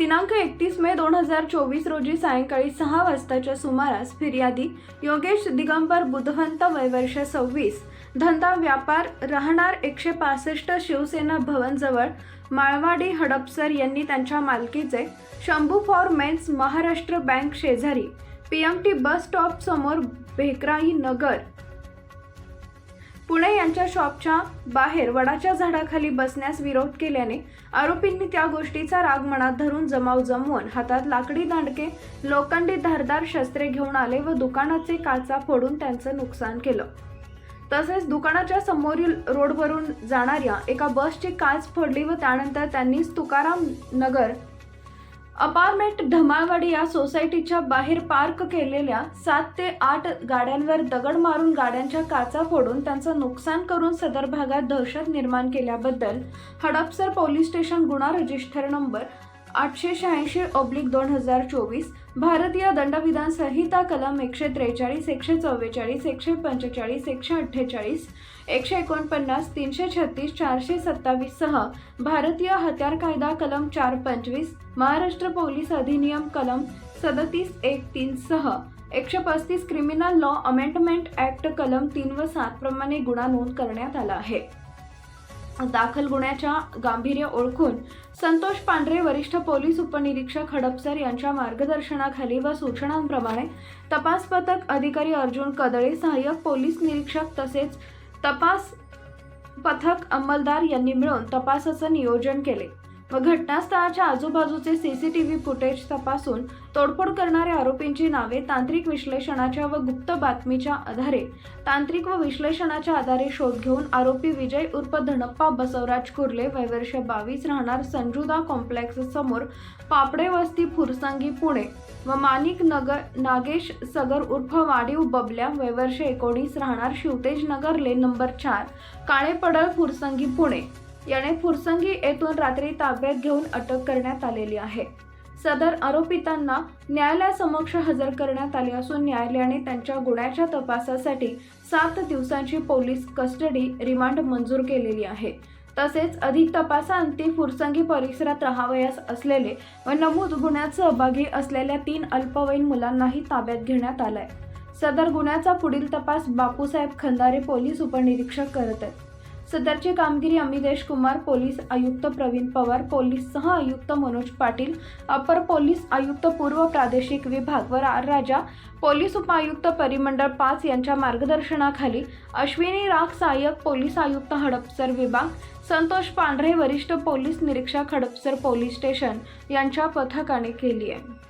दिनांक एकतीस मे दोन हजार चोवीस रोजी सायंकाळी सहा वाजताच्या सुमारास फिर्यादी योगेश दिगंबर बुधवंत वयवर्ष सव्वीस धंदा व्यापार राहणार एकशे पासष्ट शिवसेना भवनजवळ माळवाडी हडपसर यांनी त्यांच्या मालकीचे Shambhu for mens Maharashtra bank शेजारी P M T bus stop समोर भेकराई नगर पुणे यांच्या शॉपच्या बाहेर वडाच्या झाडाखाली बसण्यास विरोध केल्याने आरोपींनी त्या गोष्टीचा राग मनात धरून जमाव जमवून हातात लाकडी दांडके लोखंडी धारदार शस्त्रे घेऊन आले व दुकानाचे काचा फोडून त्यांचं नुकसान केलं. तसेच दुकानाच्या समोरील रोडवरून जाणाऱ्या एका बसची काच फोडली व त्यानंतर त्यांनीच तुकाराम नगर अपार्टमेंट ढमाळवाडी या सोसायटीच्या बाहेर पार्क केलेल्या सात ते आठ गाड्यांवर दगड मारून गाड्यांच्या काचा फोडून त्यांचं नुकसान करून सदर भागात दहशत निर्माण केल्याबद्दल हडपसर पोलीस स्टेशन गुन्हा रजिस्टर नंबर आठशे शहाऐंशी ऑब्लिक दोन हजार चोवीस भारतीय दंडविधान संहिता कलम एकशे त्रेचाळीस एकशे चव्वेचाळीस एकशे पंचेचाळीस एकशे अठ्ठेचाळीस एकशे एकोणपन्नास तीनशे छत्तीस चारशे सत्तावीस सह भारतीय हत्यार कायदा कलम चार पंचवीस महाराष्ट्र पोलीस अधिनियम कलम सदतीस एक तीन सह एकशे पस्तीस क्रिमिनल लॉ अमेंडमेंट ऍक्ट कलम तीन व सात प्रमाणे गुन्हा नोंद करण्यात आला आहे. दाखल गुन्ह्याच्या गांभीर्य ओळखून संतोष पांढरे वरिष्ठ पोलीस उपनिरीक्षक हडपसर यांच्या मार्गदर्शनाखाली व सूचनांप्रमाणे तपास पथक अधिकारी अर्जुन कदळे सहाय्यक पोलीस निरीक्षक तसेच तपास पथक अंमलदार यांनी मिळून तपासाचं नियोजन केले. व घटनास्थळाच्या आजूबाजूचे सीसीटीव्ही फुटेज तपासून तोडफोड करणाऱ्या आरोपींची नावे तांत्रिक विश्लेषणाच्या व गुप्त बातमीच्या आधारे. तांत्रिक व विश्लेषणाच्या आधारे शोध घेऊन आरोपी विजय उर्फ धनप्पा बसवराज कुर्ले वयवर्ष बावीस राहणार संजुदा कॉम्प्लेक्स समोर पापडे वस्ती फुरसंगी पुणे व माणिक नगर नागेश सगर उर्फ वाडीव बबल्या वयवर्ष एकोणीस राहणार शिवतेज नगर लेन नंबर चार काळेपडळ फुरसंगी पुणे. याने फुरसंगी येथून रात्री ताब्यात घेऊन अटक करण्यात आलेली आहे. सदर आरोपितांना न्यायालयासमक्ष हजर करण्यात आले असून न्यायालयाने त्यांच्या गुन्ह्याच्या तपासासाठी सात दिवसांची पोलीस कस्टडी रिमांड मंजूर केलेली आहे. तसेच अधिक तपासाअंती फुरसंगी परिसरात राहावयास असलेले व नमूद गुन्ह्यात सहभागी असलेल्या तीन अल्पवयीन मुलांनाही ताब्यात घेण्यात आलाय. सदर गुन्ह्याचा पुढील तपास बापूसाहेब खंदारे पोलीस उपनिरीक्षक करत आहेत. सदरची कामगिरी अमितेश कुमार पोलीस आयुक्त प्रवीण पवार पोलीस सह आयुक्त मनोज पाटील अपर पोलीस आयुक्त पूर्व प्रादेशिक विभाग व आर राजा पोलीस उपायुक्त परिमंडळ पाच यांच्या मार्गदर्शनाखाली अश्विनी राख सहाय्यक पोलीस आयुक्त हडपसर विभाग संतोष पांढरे वरिष्ठ पोलीस निरीक्षक हडपसर पोलीस स्टेशन यांच्या पथकाने केली आहे.